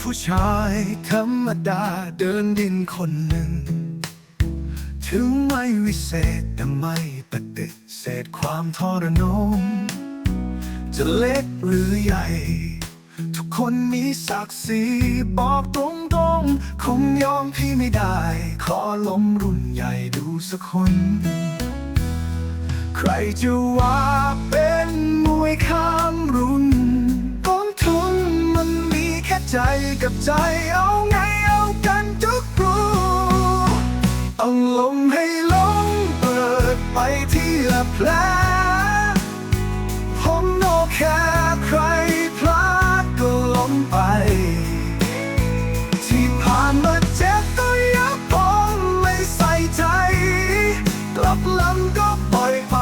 ผู้ชายธรรมดาเดินดินคนหนึ่ง ถึงไม่วิเศษแต่ไม่ปฏิเสธความทรนงจะเล็กหรือใหญ่ ทุกคนมีศักดิ์ศรีบอกตรงๆคงยอมพี่ไม่ได้ ขอล้มรุ่นใหญ่ดูสักคน ใครจะว่า ใจเอาไงเอากันทุกรูเอาลมให้ลงเปิดไปที่ละแผลผมโนแค่ใครพลาดก็ล้มไป ที่ผ่านมาเจ็บก็ยับผมไม่ใส่ใจ กลับลำก็ปล่อยไป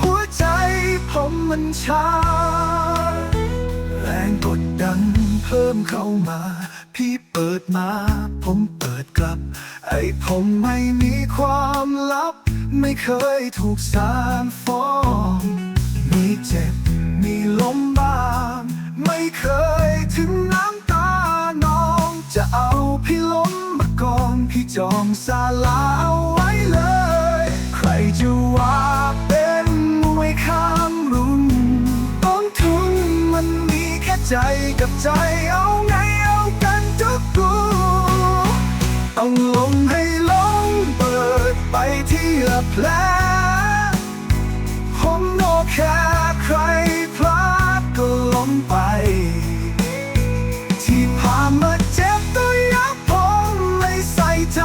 หัวใจผมมันชาแรงกด เพิ่มเข้ามา พี่เปิดมา ผมเปิดกลับ ไอผมไม่มีความลับ ไม่เคยถูกสารฟ้อง มีเจ็บ มีล้มบ้าง ไม่เคยถึงน้ำตาน้อง จะเอาพี่ล้มมากอง พี่จองศาลาเอาไว้เลย ใครจะว่า ใจกับใจเอาไงเอากันทุกกูต้องลงให้ลงเปิดไปที่ละแผลผมโนแค่ใครพลาดก็ล้มไป ที่ผ่ามาเจ็บตัวยับผมไม่ใส่ใจ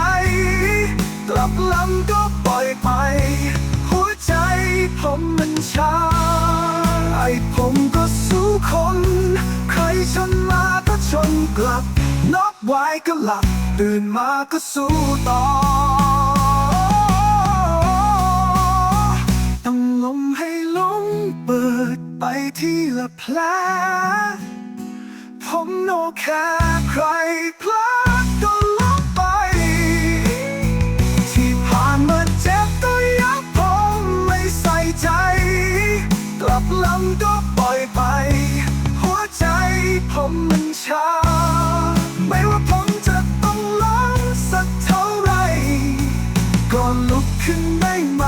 กลับลำก็ปล่อยไป หัวใจผมมันช้าไอ้ผมก็ส ไว้ก็หลับ ตื่นมาก็สู้ต่อต้องลมให้ลงเปิดไปที่ละแผลผมโนแค่ใครพลาดก็ลงไป ที่ผ่านมาเจ็บก็ยับผมไม่ใส่ใจ กลับลำก็ปล่อยไป หัวใจผมมัน ขึ้นได้ไหม